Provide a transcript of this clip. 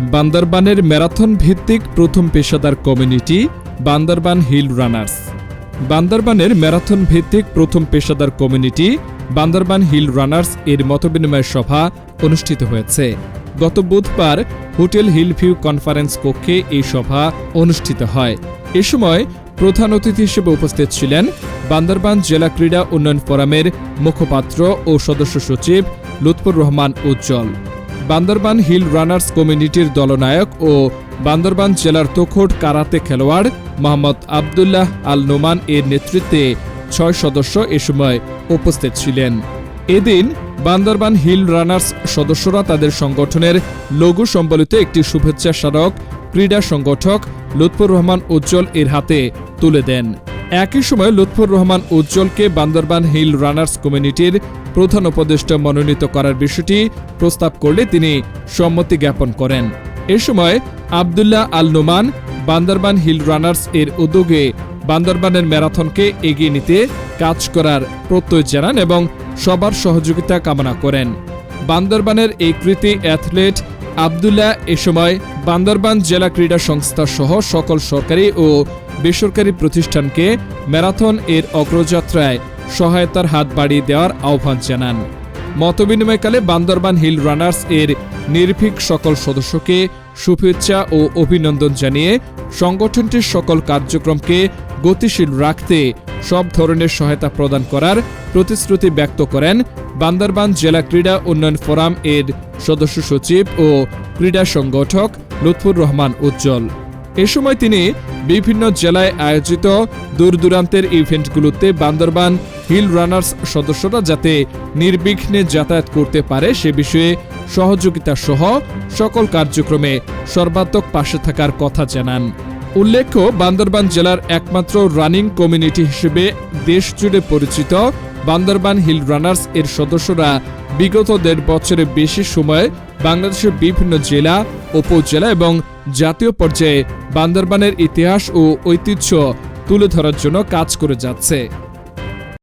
বান্দরবানের ম্যারাথন ভিত্তিক প্রথম পেশাদার কমিউনিটি বান্দরবান হিল রানার্স। বান্দরবানের ম্যারাথন ভিত্তিক প্রথম পেশাদার কমিউনিটি বান্দরবান হিল রানার্স এর মতবিনিময় সভা অনুষ্ঠিত হয়েছে। গত বুধবার হোটেল হিল ভিউ কনফারেন্স কক্ষে এই সভা অনুষ্ঠিত হয়। এ সময় প্রধান অতিথি হিসেবে উপস্থিত ছিলেন বান্দরবান জেলা ক্রীড়া উন্নয়ন ফোরামের মুখপাত্র ও সদস্য সচিব লুৎফুর রহমান উজ্জ্বল। বান্দরবান হিল রানার্স কমিউনিটির দলনায়ক ও বান্দরবান জেলার তোখোট কারাতে খেলোয়াড় মোহাম্মদ আবদুল্লাহ আল নোমান এর নেতৃত্বে ছয় সদস্য এ সময় উপস্থিত ছিলেন। এদিন বান্দরবান হিল রানার্স সদস্যরা তাদের সংগঠনের লঘু সম্বলিত একটি শুভেচ্ছা স্মারক ক্রীড়া সংগঠক লুৎফুর রহমান উজ্জ্বল এর হাতে তুলে দেন। একই সময় লুৎফুর রহমান উজ্জ্বলকে বান্দরবান হিল রানার্স কমিউনিটির প্রধান উপদেষ্টা মনোনীত করার বিষয়টি প্রস্তাব করলে তিনি সম্মতি জ্ঞাপন করেন। এ সময় আবদুল্লাহ আল নোমান বান্দরবান হিল রানার্স এর উদ্যোগে বান্দরবানের ম্যারাথনকে এগিয়ে নিতে কাজ করার প্রত্যয় জানান এবং সবার সহযোগিতা কামনা করেন। বান্দরবানের এই কৃতি অ্যাথলেট আবদুল্লাহ এ সময় বান্দরবান জেলা ক্রীড়া সংস্থা সহ সকল সরকারি ও বেসরকারি প্রতিষ্ঠানকে ম্যারাথন এর অগ্রযাত্রায় সহায়তার হাত বাড়িয়ে দেওয়ার আহ্বান জানান। মতবিনিময়কালে বান্দরবান হিল রানার্স এর নির্ভীক সকল সদস্যকে শুভেচ্ছা ও অভিনন্দন জানিয়ে সংগঠনটির সকল কার্যক্রমকে গতিশীল রাখতে সব ধরনের সহায়তা প্রদান করার প্রতিশ্রুতি ব্যক্ত করেন বান্দরবান জেলা ক্রীড়া উন্নয়ন ফোরাম এর সদস্য সচিব ও ক্রীড়া সংগঠক লুৎফুর রহমান উজ্জ্বল। এ সময় তিনি বিভিন্ন জেলায় আয়োজিত দূর দূরান্তের ইভেন্টগুলোতে বান্দরবান হিল রানার্স সদস্যরা যাতে নির্বিঘ্নে যাতায়াত করতে পারে সে বিষয়ে সহযোগিতা সহ সকল কার্যক্রমে সর্বাত্মক পাশে থাকার কথা জানান। উল্লেখ্য, বান্দরবান জেলার একমাত্র রানিং কমিউনিটি হিসেবে দেশজুড়ে পরিচিত বান্দরবান হিল রানার্স এর সদস্যরা বিগত দেড় বছরের বেশি সময় বাংলাদেশের বিভিন্ন জেলা, উপজেলা এবং জাতীয় পর্যায়ে বান্দরবানের ইতিহাস ও ঐতিহ্য তুলে ধরার জন্য কাজ করে যাচ্ছে।